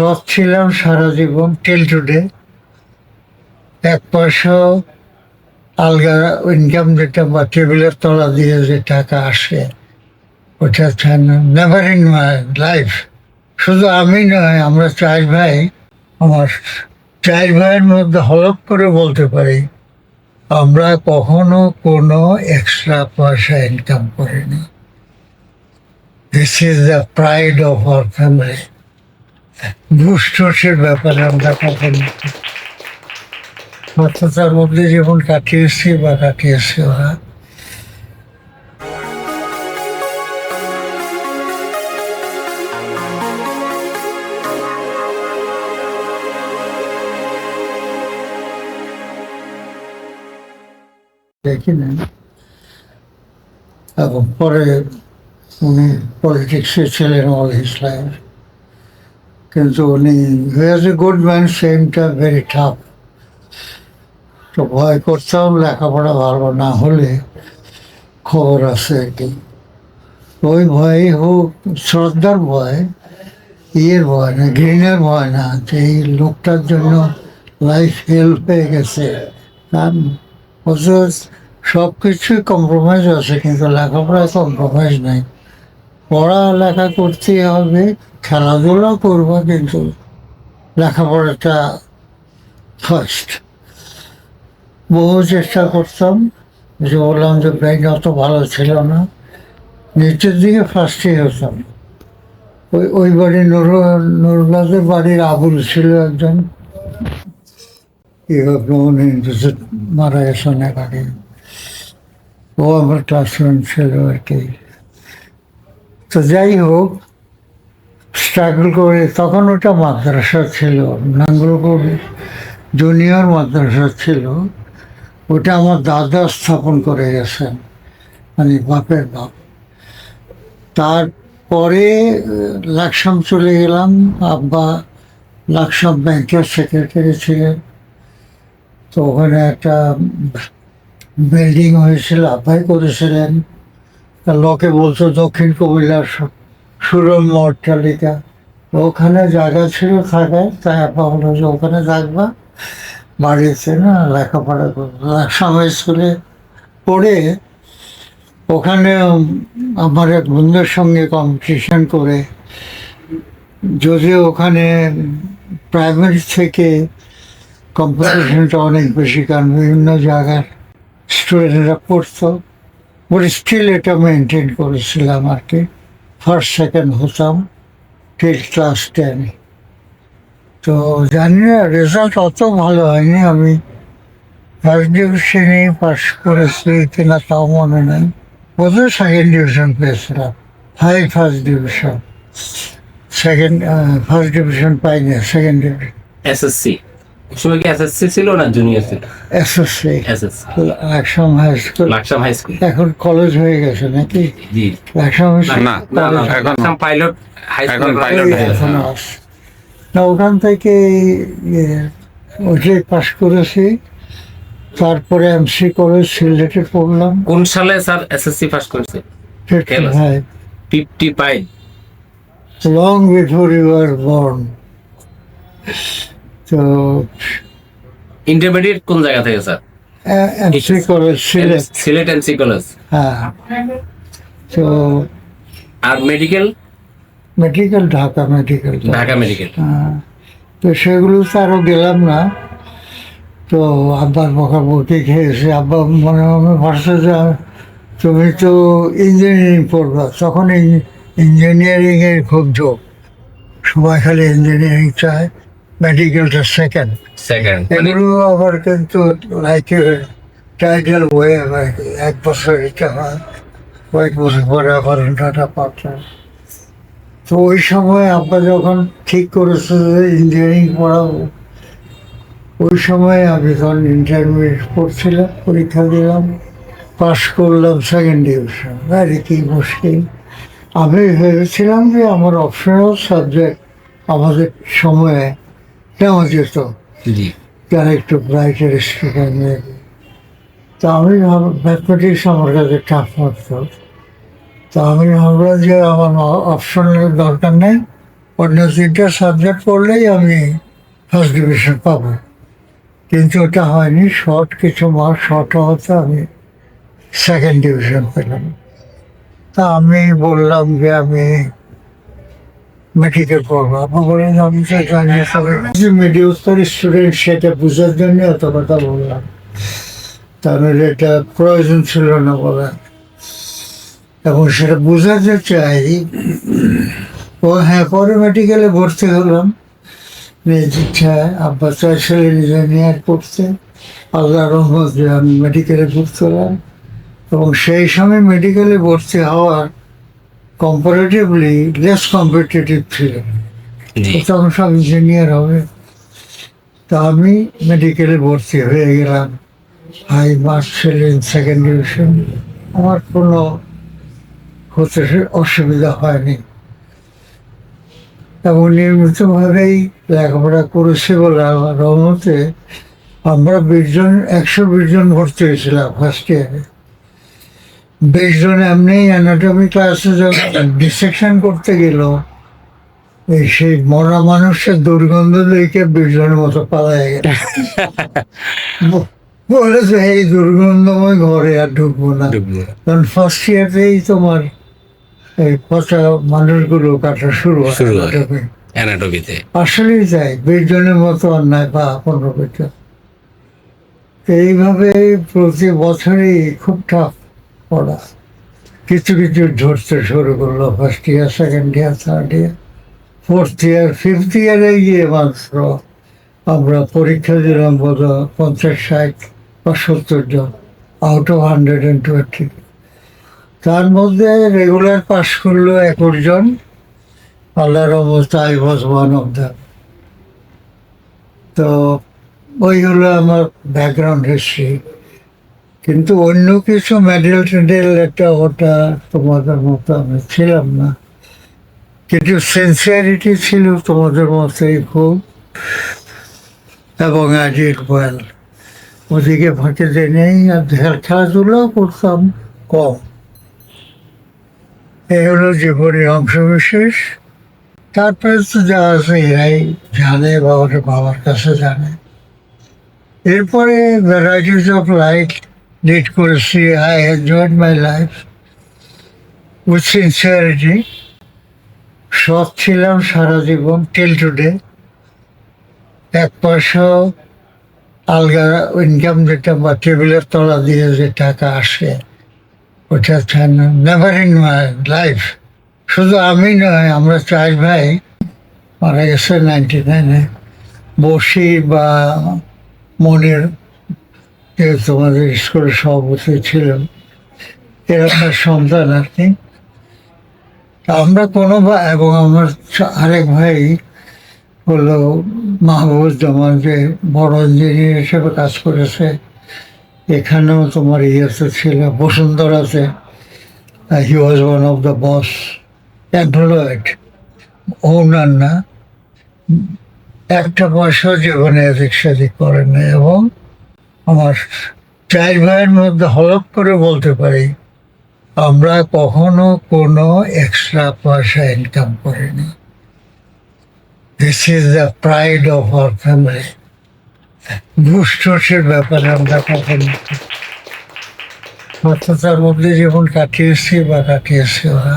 সৎ ছিলাম সারা জীবন till today এক পয়সাও আলগা ইনকাম যেটা বা টেবিলের তলা দিয়ে যে টাকা আসে, ওটা নেভার ইন মাই লাইফ শুধু আমি নয়, আমরা চার ভাই, আমার চার ভাইয়ের মধ্যে হলপ করে বলতে পারি, আমরা কখনো কোনো এক্সট্রা পয়সা ইনকাম করিনি। This is the pride of our family ঘুষ ব্যাপারে আমরা কখনো সত্যতার মধ্যে জীবন কাটিয়েছি বা কাটিয়েছি ওরা। দেখি এবং পরে উনি পলিটিক্সে ছিলেন অল হিস লাইফ কিন্তু উনি হ্যাজ এ গুড ম্যান সেমটা ভেরি টাফ তো ভয় করতাম লেখাপড়া ভালো না হলে খবর আছে আর কি। ওই ভয়ই হোক, শ্রদ্ধার ভয়, ইয়ের ভয় না, ঘৃণার ভয় না, যে এই লোকটার জন্য লাইফ হেল্প হয়ে গেছে। সব কিছুই কম্প্রোমাইজ আছে, কিন্তু লেখাপড়ায় কম্প্রোমাইজ নাই। পড়ালেখা করতে হবে খেলাধুলাও করব কিন্তু লেখাপড়াটা ফার্স্ট বহু চেষ্টা করতাম যে বললাম যে ব্যাংক অত ভালো ছিল না। নিচের দিকে ফার্স্টই হতাম। ওই ওই বাড়ি নুর নুরবাদের বাড়ির আবুল ছিল একজন। ইউরোপে মারা গেছে অনেক আগে। ও আমার ক্লাসমেট ছিল আর কি। তো যাই হোক স্ট্রাগল করে তখন ওটা মাদ্রাসা ছিল নাঙ্গলকোট জুনিয়র মাদ্রাসা ছিল, ওটা আমার দাদা স্থাপন করে গেছেন মানে বাপের বাপ। তারপরে লাকসাম চলে গেলাম, আব্বা লাকসাম ব্যাংকের সেক্রেটারি ছিলেন। তো ওখানে একটা বিল্ডিং হয়েছিল, আব্বাই করেছিলেন। লোকে বলতো দক্ষিণ কুমিল্লার সু- সুরম অট্টালিকা ওখানে জায়গা ছিল থাকায় তাই আব্বা বলল যে ওখানে থাকবা বাড়িতে না লেখাপড়া করব। লাকসাম স্কুলে পড়ে ওখানে আমার এক বন্ধুর সঙ্গে কম্পিটিশন করে। যদিও ওখানে প্রাইমারি থেকে কম্পিটিশনটা অনেক বেশি, কারণ বিভিন্ন জায়গার স্টুডেন্টরা পড়তো। বলে স্টিল এটা মেনটেন করেছিলাম আর কি। ফার্স্ট সেকেন্ড হতাম টিল ক্লাস টেনে তো জানি না রেজাল্ট অত ভালো হয়নি, আমি ফার্স্ট ডিভিশনেই পাস করেছি কিনা তাও মনে নেই। বোধহয় সেকেন্ড ডিভিশন পেয়েছিলাম high first division second first division পাইনি সেকেন্ড ডিভিশন এসএসসি সময় কি এসএসসি ছিল না জুনিয়র ছিল? SSC SSC Laksam high school Laksam high school এখন কলেজ হয়ে গেছে নাকি? জি। লাকসাম না, না না Laksam pilot high school pilot ওই গেছে। এখন আছে। না ওখান থেকে ইয়ে, ওইটাই পাস করেছি। তারপরে এমসি কলেজ সিলেটে পড়লাম কোন সালে স্যার এসএসসি পাস করছে? Yes. Fifty five long before you are born তো ইন্টারমিডিয়েট কোন জায়গা থেকে sir MC college Sylhet. Sylhet NC college. হ্যাঁ। তো আর medical medical Dhaka medical Dhaka medical হ্যাঁ, তো সেগুলো তো আরও গেলাম না। তো আব্বার বকাবকি খেয়েছে। আব্বা মনে মনে ভাবছে যে তুমি তো ইঞ্জিনিয়ারিং পড়বা। তখন ইঞ্জিনিয়ারিংয়ের খুব যোগ সবাই খালি ইঞ্জিনিয়ারিং চায়। মেডিকেলটা সেকেন্ড সেকেন্ড এগুলো আবার কিন্তু লাইক টাইটেল বয়ে এক বছর এটা হয় কয়েক বছর পরে আবার ওটাটা পাঠায় তো ওই সময় আব্বা যখন ঠিক করেছে যে ইঞ্জিনিয়ারিং পড়াবো ওই সময় আমি তখন ইন্টারমিডিয়েট পড়ছিলাম পরীক্ষা দিলাম পাশ করলাম সেকেন্ড ডিভিশন আরে কি মুশকিল। আমি ভেবেছিলাম যে আমার অপশনাল সাবজেক্ট আমাদের সময়ে নেওয়া যেত যারা একটু ব্রাইটের স্টুডেন্ট তো আমি ম্যাথমেটিক্স আমার কাছে টাফ লাগতো তো আমি ভাবলাম যে আমার অপশনের দরকার নেই। অন্য তিনটা সাবজেক্ট পড়লেই আমি ফার্স্ট ডিভিশন পাবো। কিন্তু ওটা হয়নি শর্ট কিছু মার্ক শর্ট হওয়াতে আমি সেকেন্ড ডিভিশন পেলাম। তা আমি বললাম যে আমি মেডিকেল পড়ব। আপনি আমি তো জানি যে মিডিল স্তরের স্টুডেন্ট সেটা বোঝার জন্য এত কথা বললাম। তাহলে এটা প্রয়োজন ছিল না বলা। এবং সেটা বোঝাতে চাই, ও হ্যাঁ পরে মেডিকেলে ভর্তি হলাম। ইচ্ছা আব্বা চাইছিলেন ইঞ্জিনিয়ার পড়তে। আল্লাহ রহমত যে আমি মেডিকেলে ভর্তি হলাম। এবং সেই সময় মেডিকেলে ভর্তি হওয়ার কম্পারেটিভলি লেস কম্পিটিটিভ ছিল তখন সব ইঞ্জিনিয়ার হবে। তা আমি মেডিকেলে ভর্তি হয়ে গেলাম। হাই মার্কস ছিলেন সেকেন্ড ডিভিশন আমার কোনো হতে অসুবিধা হয়নি। এবং নিয়মিতভাবেই লেখাপড়া করেছি বলে আমার রহমতে আমরা বিশ জন একশো বিশ জন ভর্তি হয়েছিলাম ফার্স্ট ইয়ারে বিশ জন এমনি অ্যানাটমি ক্লাসে যখন ডিসেকশন করতে গেল এই সেই মরা মানুষের দুর্গন্ধ দেখে বিশ জনের মতো পালায় গেল। বলেছে এই দুর্গন্ধময় ঘরে আর ঢুকবো না। কারণ ফার্স্ট ইয়ারতেই তোমার এই পচা মানুষগুলো কাটা শুরু হয়। অ্যানাটমিতে আসলেই তাই বিশ জনের মতো অন্যায় বা পনেরো পেটা এইভাবে প্রতি বছরই খুব টাফ পড়া। কিছু কিছু ঝরতে শুরু করল first year second year third year fourth year fifth ইয়ারে গিয়ে মাত্র আমরা পরীক্ষা দিলাম বোধ পঞ্চাশ ষাট বা সত্তর জন out of hundred and twenty তার মধ্যে রেগুলার পাস করল একুশ জন, আল্লাহর অবস্থা I was one of the তো ওই হলো আমার ব্যাকগ্রাউন্ড হিস্ট্রি কিন্তু অন্য কিছু মেডেল টেডেল একটা ওটা তোমাদের মতো আমি ছিলাম না। কিন্তু সিনসিয়ারিটি ছিল তোমাদের মতোই খুব। এবং আই ডিড ওয়েল ওদিকে ফাঁকে দিয়ে নেই আর খেল- খেলাধুলাও করতাম কম। এই হলো জীবনের অংশ বিশেষ তারপরে তো যা আছে এরাই জানে বা ওর বাবার কাছে জানে। এরপরে ভ্যারাইটিস অফ লাইফ লিড করেছি I enjoyed my life with sincerity সৎ ছিলাম সারা জীবন টিল টুডে এক পয়সাও আলগা ইনকাম যেটা বা টেবিলের তলা দিয়ে যে টাকা আসে, ওটা চান নেভার ইন মাই লাইফ শুধু আমি নয়, আমরা চার ভাই, মারা গেছে নাইনটি নাইনে বসি বা মনের যে তোমাদের স্কুলের সভাপতি ছিল এরকম সন্তান আর কি। আমরা কোনো এবং আমার আরেক ভাই হলো মাহবুবুজ্জামান যে বড় ইঞ্জিনিয়ার হিসেবে কাজ করেছে। এখানেও তোমার ইয়েতে ছিল বসুন্ধরাতে he was one of the boss employed ওনার না। একটা পয়সা জীবনে এদিক সেদিক করেন এবং আমার চার ভাইয়ের মধ্যে হলপ করে বলতে পারি, আমরা কখনো কোনো এক্সট্রা পয়সা ইনকাম করিনি। This is the pride of our family ঘুষটুসের ব্যাপারে আমরা কখনো সত্যতার মধ্যে জীবন কাটিয়েছি বা কাটিয়েছি ওরা